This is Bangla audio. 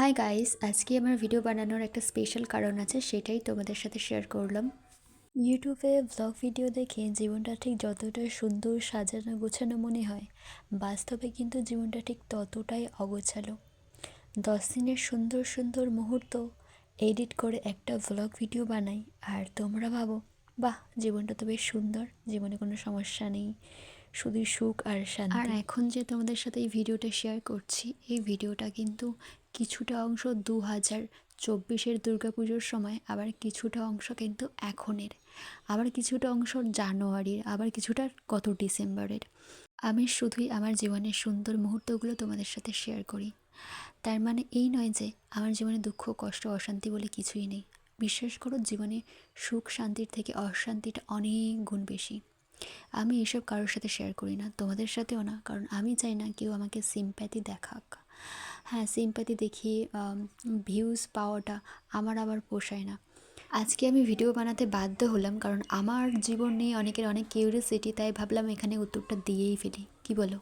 হাই গাইস আজকে আমার ভিডিও বানানোর একটা স্পেশাল কারণ আছে, সেটাই তোমাদের সাথে শেয়ার করলাম। ইউটিউবে ব্লগ ভিডিও দেখে জীবনটা ঠিক যতটা সুন্দর সাজানো গোছানো মনে হয়, বাস্তবে কিন্তু জীবনটা ঠিক ততটাই অগোছালো। দশ দিনের সুন্দর সুন্দর মুহূর্ত এডিট করে একটা ব্লগ ভিডিও বানাই, আর তোমরা ভাবো, বাহ, জীবনটা তো বেশ সুন্দর, জীবনে কোনো সমস্যা নেই। শুধুই সুখ আর শান্তি। আর এখন যে তোমাদের সাথে এই ভিডিওটা শেয়ার করছি, এই ভিডিওটা কিন্তু কিছুটা অংশ দু হাজার চব্বিশের দুর্গাপুজোর সময়, আবার কিছুটা অংশ কিন্তু এখনের। আবার কিছুটা অংশ জানুয়ারির, আবার কিছুটা গত ডিসেম্বরের। আমি শুধুই আমার জীবনের সুন্দর মুহূর্তগুলো তোমাদের সাথে শেয়ার করি। তার মানে এই নয় যে আমার জীবনে দুঃখ, কষ্ট, অশান্তি বলে কিছুই নেই। বিশ্বাস করো, জীবনে সুখ, শান্তির থেকে অশান্তিটা অনেক গুণ বেশি। আমি এসব কারোর সাথে শেয়ার করি না, তোমাদের সাথেও না, কারণ আমি চাই না কেউ আমাকে সিম্প্যাথি দেখাক। হ্যাঁ সিম্প্যাথি দেখিয়ে ভিউজ পাওয়াটা আমার আবার পোষায় না। আজকে আমি ভিডিও বানাতে বাধ্য হলাম, কারণ আমার জীবন নিয়ে অনেকের অনেক কিউরিয়াসিটি তাই ভাবলাম এখানে উত্তরটা দিয়েই ফেলি। কি বলো?